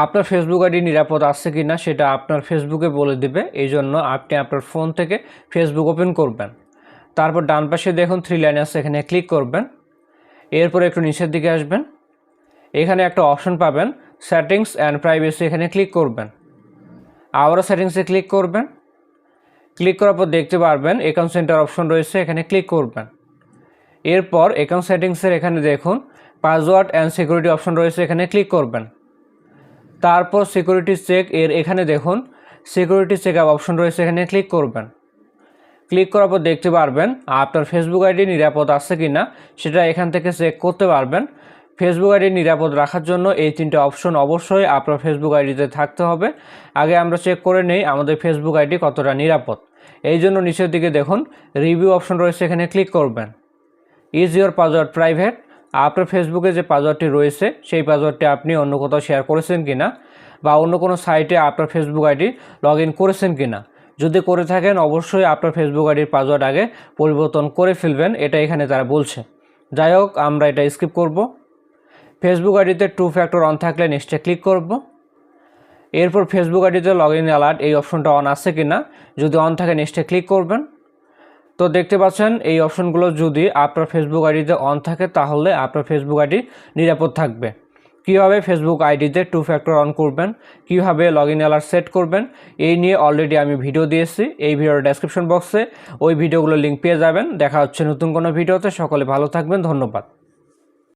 আপনার Facebook ID নিরাপদ আছে কি না সেটা আপনার ফেসবুকে বলে দেবে এই জন্য আপনি আপনার ফোন থেকে ফেসবুক ওপেন করবেন। তারপর ডান পাশে দেখুন থ্রি লাইন আছে, এখানে ক্লিক করবেন। এরপর একটু নিচের দিকে আসবেন। এখানে একটা অপশন পাবেন সেটিংস অ্যান্ড প্রাইভেসি এখানে ক্লিক করবেন। আবারও সেটিংসে ক্লিক করবেন। ক্লিক করার পর দেখতে পারবেন অ্যাকাউন্ট সেন্টার অপশন রয়েছে, এখানে ক্লিক করবেন। এরপর অ্যাকাউন্ট সেটিংসের এখানে দেখুন পাসওয়ার্ড অ্যান্ড সিকিউরিটি অপশন রয়েছে, এখানে ক্লিক করবেন। তারপর সিকিউরিটি চেক এর এখানে দেখুন সিকিউরিটি চেক আপ অপশন রয়েছে এখানে ক্লিক করবেন। ক্লিক করার পর দেখতে পারবেন, আপনার ফেসবুক আইডি নিরাপদ আছে কি না সেটা এখান থেকে চেক করতে পারবেন। ফেসবুক আইডি নিরাপদ রাখার জন্য এই তিনটে অপশন অবশ্যই আপনার ফেসবুক আইডিতে থাকতে হবে। আগে আমরা চেক করে নেই, আমাদের ফেসবুক আইডি কতটা নিরাপদ। এই জন্য নিচের দিকে দেখুন রিভিউ অপশন রয়েছে এখানে ক্লিক করবেন। ইজ ইয়োর পাসওয়ার্ড প্রাইভেট আপনার ফেসবুকে যে পাসওয়ার্ডটি রয়েছে, সেই পাসওয়ার্ডটি আপনি অন্য কোথাও শেয়ার করেছেন কি না বা অন্য কোনো সাইটে আপনার ফেসবুক আইডি লগ করেছেন কি না যদি করে থাকেন, অবশ্যই আপনার ফেসবুক আইডির পাসওয়ার্ড আগে পরিবর্তন করে ফেলবেন, এটা এখানে তারা বলছে। যাই হোক, আমরা এটা স্কিপ করব। ফেসবুক আইডিতে টু ফ্যাক্টর অন থাকলে নেক্সটে ক্লিক করব। এরপর ফেসবুক আইডিতে লগ ইন অ্যালার্ট এই অপশনটা অন আছে কি না যদি অন থাকে নেক্সটে ক্লিক করবেন। তো দেখতে পাচ্ছেন, এই অপশনগুলো যদি আপনার ফেসবুক আইডিতে অন থাকে, তাহলে আপনার ফেসবুক আইডি নিরাপদ থাকবে। কীভাবে ফেসবুক আইডিতে টু ফ্যাক্টর অন করবেন, কীভাবে লগ ইন অ্যালার্ট সেট করবেন, এই নিয়ে অলরেডি আমি ভিডিও দিয়েছি। এই ভিডিওর ডেসক্রিপশন বক্সে ওই ভিডিওগুলো লিঙ্ক পেয়ে যাবেন। দেখা হচ্ছে নতুন কোনো ভিডিওতে সকলে ভালো থাকবেন। ধন্যবাদ।